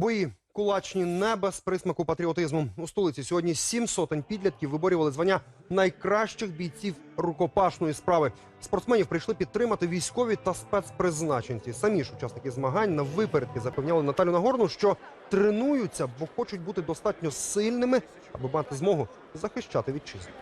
Бої кулачні не без присмаку патріотизму. У столиці сьогодні сім сотень підлітків виборювали звання найкращих бійців рукопашної справи. Спортсменів прийшли підтримати військові та спецпризначенці. Самі ж учасники змагань на випередки запевняли Наталю Нагорну, що тренуються, бо хочуть бути достатньо сильними, аби мати змогу захищати вітчизну.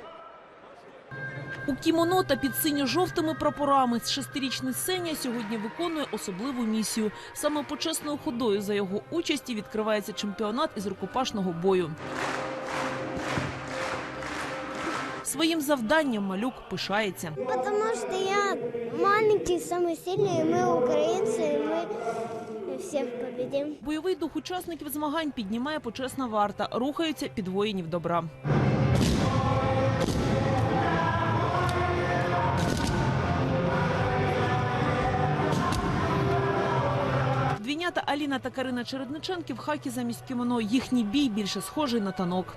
У кімоно та під синьо-жовтими прапорами шестирічний Сеня сьогодні виконує особливу місію. Саме почесною ходою за його участі відкривається чемпіонат із рукопашного бою. Своїм завданням малюк пишається. Потому что я маленький, самый сильный, и мы украинцы, и мы всех победим. Бойовий дух учасників змагань піднімає почесна варта, рухаються під воїнів добра. Двійнята Аліна та Карина Чередниченки в хакі замість кімоно. Їхній бій більше схожий на танок.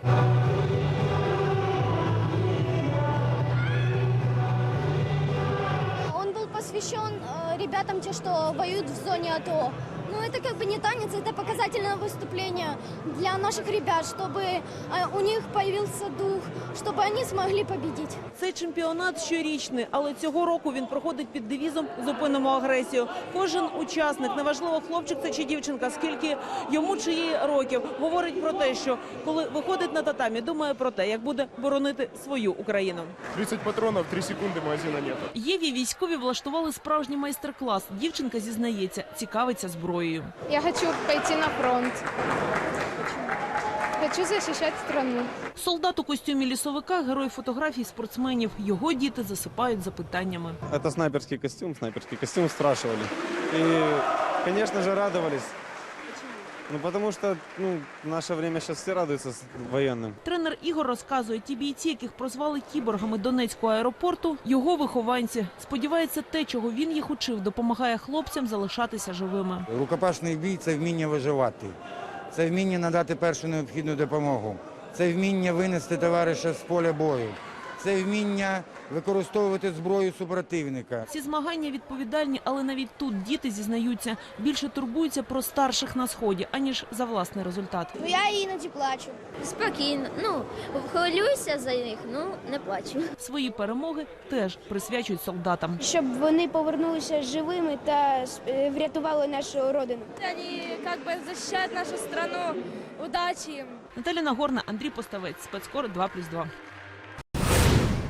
Он был посвящен э, ребятам, те, что воюют в зоне АТО. Ну, это как бы не танец, это показательное выступление для наших ребят, чтобы э, у них появился дух, чтобы они смогли победить. Цей чемпіонат щорічний, але цього року він проходить під девізом Зупинимо агресію. Кожен учасник, неважливо, хлопчик це чи дівчинка, скільки йому чи їй років, говорить про те, що коли виходить на татамі, думає про те, як буде боронити свою Україну. 30 патронов, 3 секунды магазина нет. Єві військові влаштували справжній майстер-клас. Дівчинка зізнається, цікавиться зброєю. Я хочу пойти на фронт. Хочу захищати страну. Солдат у костюмі лісовика, герой фотографій спортсменів. Його діти засипають запитаннями. Це снайперський костюм, снайперський костюм страшували. І, звісно ж, радовались. Ну, потому что, ну, в наше время сейчас все радуются с- военным. Тренер Ігор розказує, ті бійці, яких прозвали кіборгами Донецького аеропорту, його вихованці. Сподівається, те, чого він їх учив, допомагає хлопцям залишатися живими. Рукопашний бій це вміння виживати, це вміння надати першу необхідну допомогу, це вміння винести товариша з поля бою, це вміння використовувати зброю супротивника. Ці змагання відповідальні, але навіть тут діти зізнаються більше турбуються про старших на сході, аніж за власний результат. Ну, я іноді плачу. Спокійно. Ну, хвилююся за них, ну не плачу. Свої перемоги теж присвячують солдатам. Щоб вони повернулися живими та е, врятували нашу родину. Они как бы защищают нашу страну. Удачи им! Наталя Нагорна, Андрій Поставець, спецкор 2+,2.